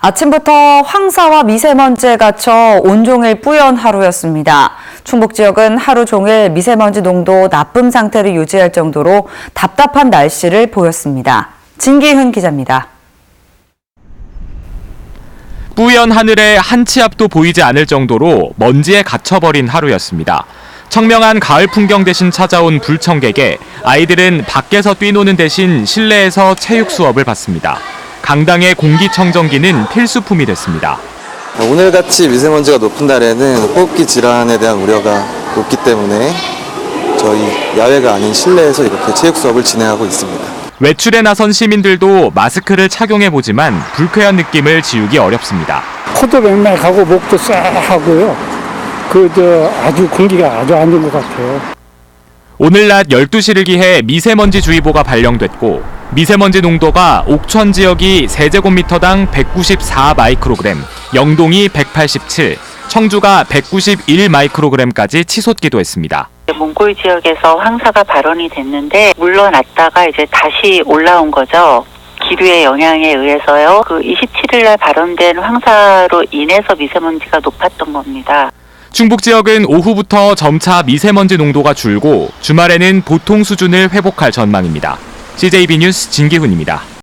아침부터 황사와 미세먼지에 갇혀 온종일 뿌연 하루였습니다. 충북 지역은 하루 종일 미세먼지 농도 나쁨 상태를 유지할 정도로 답답한 날씨를 보였습니다. 진기훈 기자입니다. 뿌연 하늘에 한 치 앞도 보이지 않을 정도로 먼지에 갇혀버린 하루였습니다. 청명한 가을 풍경 대신 찾아온 불청객에 아이들은 밖에서 뛰노는 대신 실내에서 체육 수업을 받습니다. 강당의 공기청정기는 필수품이 됐습니다. 오늘같이 미세먼지가 높은 날에는 호흡기 질환에 대한 우려가 높기 때문에 저희 야외가 아닌 실내에서 이렇게 체육 수업을 진행하고 있습니다. 외출에 나선 시민들도 마스크를 착용해 보지만 불쾌한 느낌을 지우기 어렵습니다. 코도 맹맹하고 목도 쎄하고요. 그 저 아주 공기가 아주 안 좋은 것 같아요. 오늘 낮 12시를 기해 미세먼지 주의보가 발령됐고 미세먼지 농도가 옥천 지역이 세제곱미터당 194 마이크로그램, 영동이 187, 청주가 191 마이크로그램까지 치솟기도 했습니다. 몽골 지역에서 황사가 발원이 됐는데 물러났다가 이제 다시 올라온 거죠. 기류의 영향에 의해서요. 그 27일 날 발원된 황사로 인해서 미세먼지가 높았던 겁니다. 충북 지역은 오후부터 점차 미세먼지 농도가 줄고 주말에는 보통 수준을 회복할 전망입니다. CJB 뉴스 진기훈입니다.